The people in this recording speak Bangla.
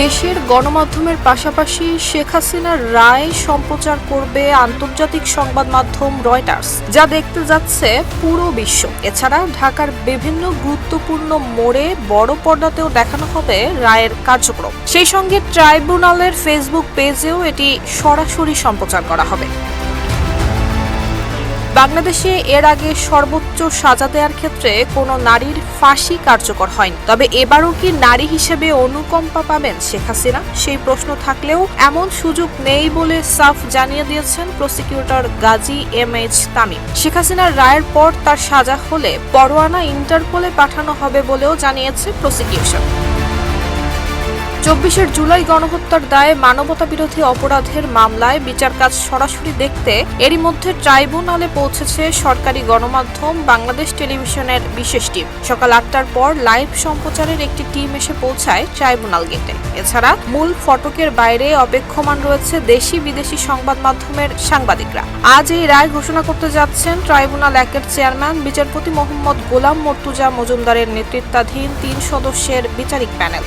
দেশের গণমাধ্যমের পাশাপাশি শেখ হাসিনার রায় সম্প্রচার করবে আন্তর্জাতিক সংবাদ মাধ্যম রয়টার্স, যা দেখতে যাচ্ছে পুরো বিশ্ব। এছাড়া ঢাকার বিভিন্ন গুরুত্বপূর্ণ মোড়ে বড় পর্দাতেও দেখানো হবে রায়ের কার্যক্রম। সেই সঙ্গে ট্রাইব্যুনালের ফেসবুক পেজেও এটি সরাসরি সম্প্রচার করা হবে। বাংলাদেশে এর আগে সর্বোচ্চ সাজা দেওয়ার ক্ষেত্রে কোনো নারীর ফাঁসি কার্যকর হয়নি। তবে এবারও কি নারী হিসেবে অনুকম্পা পাবেন শেখ হাসিনা? সেই প্রশ্ন থাকলেও এমন সুযোগ নেই বলে সাফ জানিয়ে দিয়েছেন prosecutor Gazi M H Tamim. Sheikh হাসিনার রায়ের পর তার সাজা হলে পরোয়ানা ইন্টারপোলে পাঠানো হবে বলেও জানিয়েছে প্রসিকিউশন। চব্বিশের জুলাই গণহত্যার দায়ে মানবতা বিরোধী অপরাধের মামলায় বিচার কাজ সরাসরি দেখতে এরই মধ্যে ট্রাইব্যুনালে পৌঁছেছে সরকারি গণমাধ্যম বাংলাদেশ টেলিভিশনের বিশেষ টিম। সকাল আটটার পর লাইভ সম্প্রচারের একটি টিম এসে পৌঁছায় ট্রাইব্যুনাল গেটে। এছাড়া মূল ফটকের বাইরে অপেক্ষমান রয়েছে দেশি বিদেশি সংবাদ মাধ্যমের সাংবাদিকরা। আজ এই রায় ঘোষণা করতে যাচ্ছেন ট্রাইব্যুনাল একের চেয়ারম্যান, বিচারপতি মোহাম্মদ গোলাম মর্তুজা মজুমদারের নেতৃত্বাধীন তিন সদস্যের বিচারিক প্যানেল।